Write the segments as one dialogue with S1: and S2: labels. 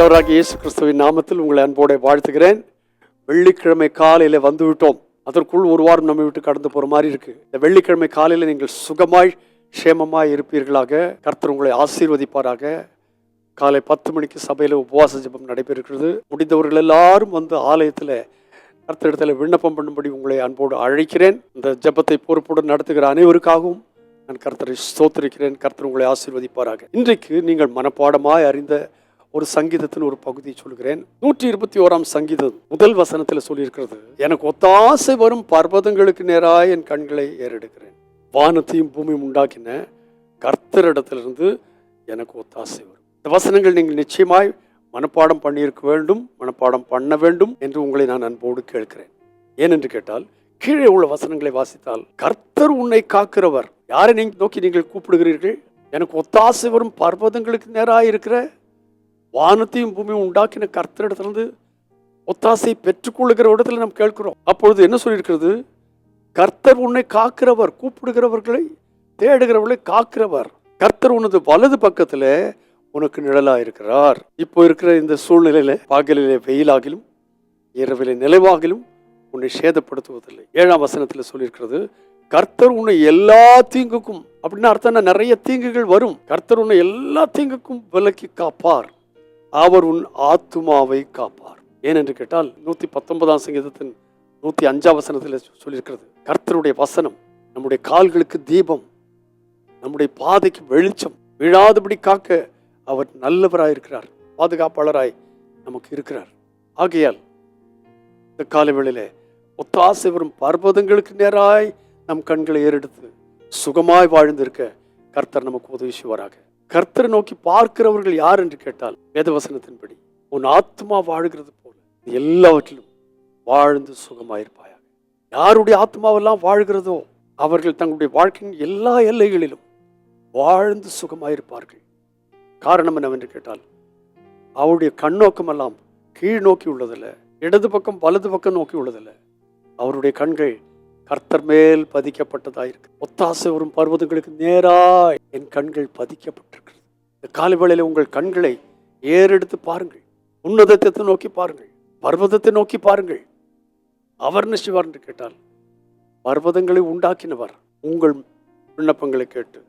S1: ஆண்டவராகிய இயேசு கிறிஸ்துவின் நாமத்தில் உங்களை அன்போடு வாழ்த்துகிறேன். வெள்ளிக்கிழமை காலையில் வந்துவிட்டோம். அதற்குள் ஒரு வாரம் நம்ம விட்டு கடந்து போகிற மாதிரி இருக்குது இந்த வெள்ளிக்கிழமை காலையில் நீங்கள் சுகமாய் க்ஷேமமாய் இருப்பீர்களாக. கர்த்தர் உங்களை ஆசீர்வதிப்பாராக. காலை பத்து மணிக்கு சபையில் உபவாச ஜெபம் நடைபெறுகிறது. முடிந்தவர்கள் எல்லாரும் வந்து ஆலயத்தில் கர்த்தரிடத்தில் விண்ணப்பம் பண்ணும்படி உங்களை அன்போடு அழைக்கிறேன். இந்த ஜெபத்தை பொறுப்புடன் நடத்துகிற அனைவருக்காகவும் நான் கர்த்தரை ஸ்தோத்திரிக்கிறேன். கர்த்தர் உங்களை ஆசீர்வதிப்பாராக. இன்றைக்கு நீங்கள் மனப்பாடமாய் அறிந்த ஒரு சங்கீதத்தின் ஒரு பகுதியை சொல்கிறேன். நூற்றி இருபத்தி ஓராம் சங்கீதம் முதல் வசனத்தில் சொல்லியிருக்கிறது எனக்கு ஒத்தாசை வரும் பர்வதங்களுக்கு நேராக என் கண்களை ஏறெடுக்கிறேன். வானத்தையும் பூமியும் உண்டாக்கின கர்த்தரிடத்திலிருந்து எனக்கு ஒத்தாசை வரும். இந்த வசனங்கள் நீங்கள் நிச்சயமாய் மனப்பாடம் பண்ணியிருக்க வேண்டும் மனப்பாடம் பண்ண வேண்டும் என்று உங்களை நான் அன்போடு கேட்கிறேன். ஏனென்று கேட்டால் கீழே உள்ள வசனங்களை வாசித்தால் கர்த்தர் உன்னை காக்கிறவர். யாரை நீங்கள் நோக்கி நீங்கள் கூப்பிடுகிறீர்கள்? எனக்கு ஒத்தாசை வரும் பர்வதங்களுக்கு நேராக இருக்கிற வானத்தையும் பூமியும் உண்டாக்கின கர்த்தரிடத்திலிருந்து ஒத்தாசை பெற்றுக்கொள்ளுகிற இடத்துல நாம் கேட்கிறோம். அப்பொழுது என்ன சொல்லியிருக்கிறது? கர்த்தர் உன்னை காக்கிறவர் கூப்பிடுகிறவர்களை தேடுகிறவர்களை காக்கிறவர். கர்த்தர் உனது வலது பக்கத்துல உனக்கு நிழலா இருக்கிறார் இப்போ இருக்கிற இந்த சூழ்நிலையில பகலிலே வெயிலாகிலும் இரவிலே நிலவாகிலும் உன்னை சேதப்படுத்துவதில்லை. ஏழாம் வசனத்துல சொல்லியிருக்கிறது கர்த்தர் உன்னை எல்லா தீங்குக்கும் அப்படின்னு அர்த்தம் நிறைய தீங்குகள் வரும். கர்த்தர் உன்னை எல்லா தீங்குக்கும் விலக்கி காப்பார். அவர் உன் ஆத்துமாவை காப்பார். ஏனென்று கேட்டால் நூத்தி பத்தொன்பதாம் சங்கீதத்தின் நூத்தி அஞ்சாம் வசனத்தில் சொல்லியிருக்கிறது. கர்த்தருடைய வசனம் நம்முடைய கால்களுக்கு தீபம் நம்முடைய பாதைக்கு வெளிச்சம் விழாதபடி காக்க அவர் நல்லவராயிருக்கிறார் பாதுகாப்பாளராய் நமக்கு இருக்கிறார். ஆகையால் இந்த காலை வேளையிலே ஒத்தாசை வரும் பர்வதங்களுக்கு நேராய் நம் கண்களை ஏறெடுத்து சுகமாய் வாழ்ந்திருக்க கர்த்தர் நமக்கு உதவி செய்வாராக. கர்த்தரை நோக்கி பார்க்கிறவர்கள் யார் என்று கேட்டால் வேதவசனத்தின்படி உன் ஆத்மா வாழ்கிறது போல எல்லாவற்றிலும் வாழ்ந்து சுகமாயிருப்பாயாக. யாருடைய ஆத்மாவெல்லாம் வாழ்கிறதோ அவர்கள் தங்களுடைய வாழ்க்கையின் எல்லா எல்லைகளிலும் வாழ்ந்து சுகமாயிருப்பார்கள். காரணம் என்னவென்று கேட்டால் அவருடைய கண்ணோக்கம் எல்லாம் கீழ் நோக்கி உள்ளதில்லை இடது பக்கம் வலது பக்கம் நோக்கி உள்ளதில்லை. அவருடைய கண்கள் கர்த்தர் மேல் பதிக்கப்பட்டதாயிருக்கு. ஒத்தாசை வரும் பர்வதங்களுக்கு நேராய் என் கண்கள் பதிக்கப்பட்டிருக்கிறது. இந்த காலை உங்கள் கண்களை ஏறெடுத்து பாருங்கள். உன்னதத்தை நோக்கி பாருங்கள். பர்வதத்தை நோக்கி பாருங்கள். அவர் என்ன என்று கேட்டால் பர்வதங்களை உண்டாக்கினவர் உங்கள் விண்ணப்பங்களை கேட்டு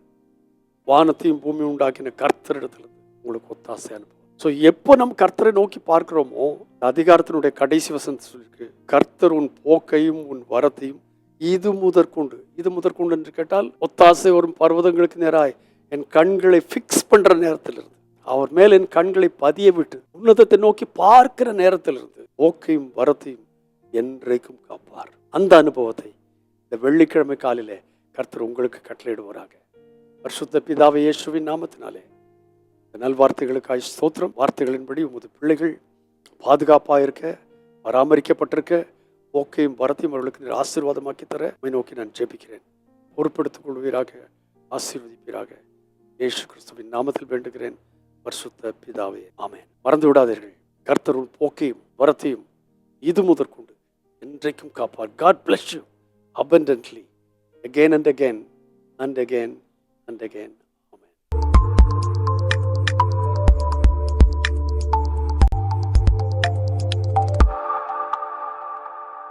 S1: வானத்தையும் பூமியும் உண்டாக்கின கர்த்தரிடத்துல உங்களுக்கு ஒத்தாசை அனுப்பும் ஸோ எப்போ நம்ம கர்த்தரை நோக்கி பார்க்கிறோமோ அதிகாரத்தினுடைய கடைசி வசனத்தை சொல்லியிருக்கு கர்த்தர் உன் போக்கையும் உன் வரத்தையும் இது முதற்கொண்டு இது முதற்கொண்டு என்று கேட்டால் ஒத்தாசை வரும் பர்வதங்களுக்கு நேராய் என் கண்களை ஃபிக்ஸ் பண்ற நேரத்திலிருந்து அவர் மேல் என் கண்களை பதிய விட்டு உன்னதத்தை நோக்கி பார்க்கிற நேரத்திலிருந்து ஓக்கையும் வரத்தையும் என்றைக்கும் காப்பார். அந்த அனுபவத்தை இந்த வெள்ளிக்கிழமை காலிலே கர்த்தர் உங்களுக்கு கட்டளையிடுவாராக. பரிசுத்த பிதாவை இயேசுவின் நாமத்தினாலே இந்த நல்வார்த்தைகளுக்காய் ஸ்தோத்திரம். வார்த்தைகளின்படி உமது பிள்ளைகள் பாதுகாப்பாக இருக்க பராமரிக்கப்பட்டிருக்க போக்கையும் வரத்தையும் அவர்களுக்கு நீர் ஆசீர்வாதமாக்கி தர உம்மை நோக்கி நான் ஜெபிக்கிறேன். பொறுப்பெடுத்துக் கொள்வீராக ஆசீர்வதிப்பீராக. இயேசு கிறிஸ்துவின் நாமத்தில் வேண்டுகிறேன். பரிசுத்த பிதாவே ஆமேன். மறந்து விடாதீர்கள். கர்த்தருள் போக்கையும் வரத்தையும் இது முதற்கொண்டு என்றைக்கும் காப்பார். God bless you abundantly. Again and again and again and again.